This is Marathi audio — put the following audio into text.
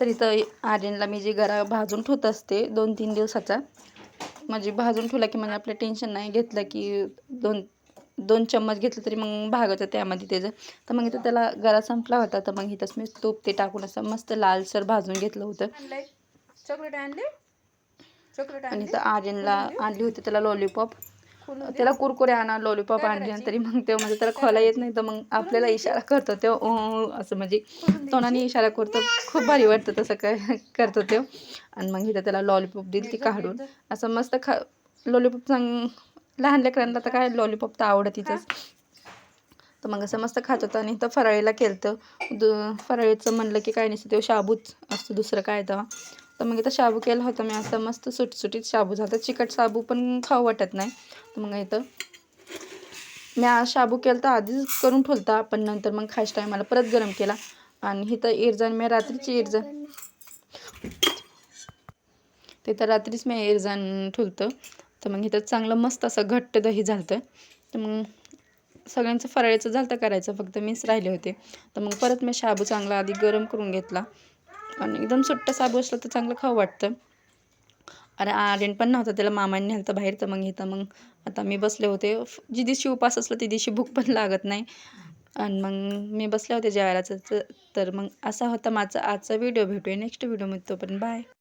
तर इथं आर्यनला मी जे गरा भाजून ठेवत असते दोन तीन दिवसाचा म्हणजे भाजून ठेवला की म्हणजे आपलं टेन्शन नाही. घेतलं की दोन दोन चम्मच घेतलं तरी मग भागायचं त्यामध्ये त्याचं. तर मग इथं त्याला गरा संपला होता तर मग इथंच मी तूप ते टाकून असं मस्त लालसर भाजून घेतलं होतं. चॉकलेट आणले चॉकलेट आणि इथं आर्यनला आणली होती त्याला लॉलीपॉप. त्याला कुरकुरे आणा लॉलीपॉप आणले? तरी मग ते म्हणजे त्याला खोला येत नाही तर मग आपल्याला इशारा करतो तो "ओ" असं म्हणजे तोंडाने इशारा करतो. खूप भारी वाटतं तसं काय करतो तो. आणि मग इथं त्याला लॉलीपॉप दिली ती काढून. असं मस्त खा लॉलीपॉप सांग लहान लेकरांना तर काय लॉलीपॉप तर आवडतीच तर मग असं मस्त खात होतं आणि इथं फराळीला केलं तर दु फराळीचं म्हणलं की काय नसतं ते शाबूच असतं दुसरं काय तेव्हा तर मग इथं शाबू केला होता. मी असं मस्त सुटसुटीत शाबू झालं. चिकट शाबू पण खाऊ वाटत नाही. तर मग इथं मी शाबू केला तर आधीच करून ठेवता पण नंतर मग खायच्या टायमाला परत गरम केला. आणि इथं इरजण मी रात्रीची इरजण ते तर रात्रीच मी इरजण ठेवतं तर मग इथं चांगलं मस्त असं घट्ट दही झालं तर मग सगळ्यांचं फराळीचं झालं करायचं. फक्त मीच राहिले होते. तर मग परत मी शाबू चांगला आधी गरम करून घेतला. आणि एकदम सुट्टा साबू असलं तर चांगलं खाऊ वाटतं. अरे आर्यन पण नव्हतं त्याला मामाने नेलं तर बाहेर तर मग इथं मग आता मी बसले होते. जी दिवशी उपास असला ती दिवशी भूक पण लागत नाही. आणि मग मी बसले होते जेवायला तर तर मग असा होता माझा आजचा व्हिडिओ भेटूया नेक्स्ट व्हिडिओमध्ये तोपर्यंत बाय